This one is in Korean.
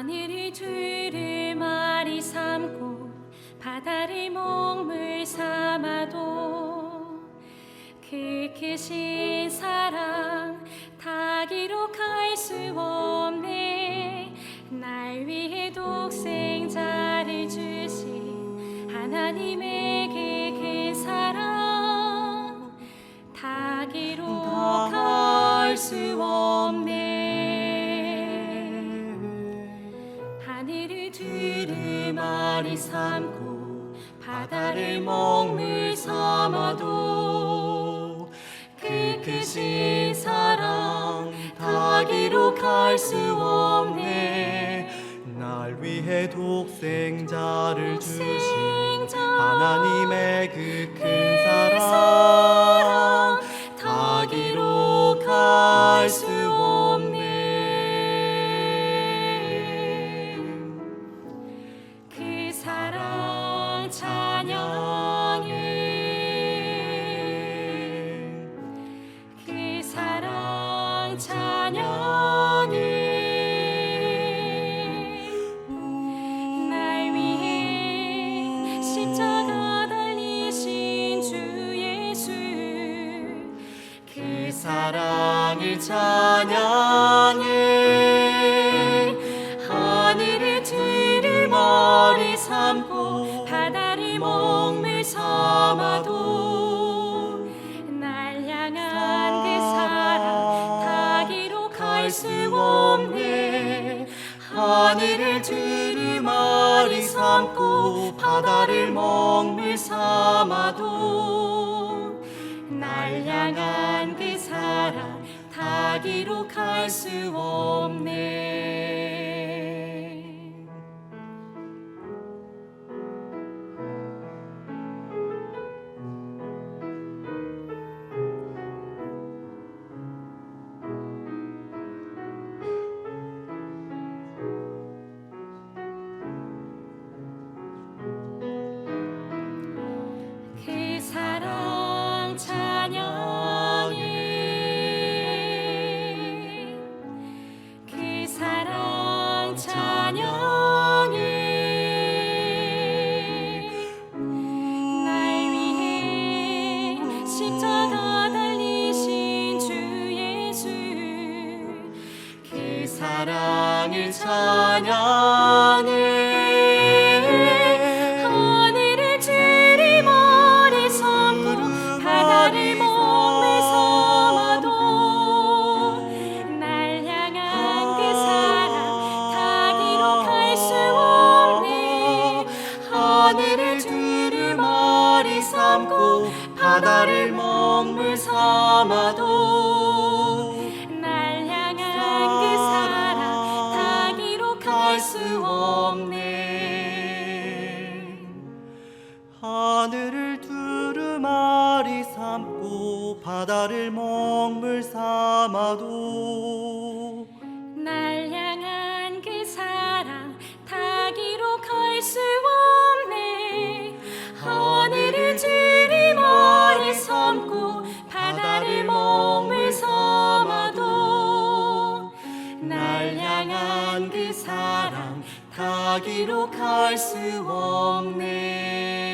하늘을 두루마리 삼고 바다를 먹물 삼아도 그 크신 사랑 다 기록할 수 없 하늘을 두루마리 삼고 바다를 먹물 삼아도 그 크신 사랑 다 기록할 수 없네. 날 위해 독생자를 주신 하나님의 그큰그 사랑 사랑 사랑을 찬양해. 하늘을 두루마리 삼고 바다를 먹물 삼아도 날 향한 그 사랑 다 기록할 수 없네. 하늘을 두루마리 삼고 바다를 먹물 삼아도 날 향한 다 기록할 수 없네. 사랑을 찬양해 하늘을 두루마리 삼고 바다를 먹물 삼아도 날 향한 그 사랑 다 기록할 수 없네. 하늘을 두루마리 삼고 바다를 먹물 삼 하늘을 두루마리 삼고 바다를 먹물 삼아도 그 사랑 다 기록할 수 없네.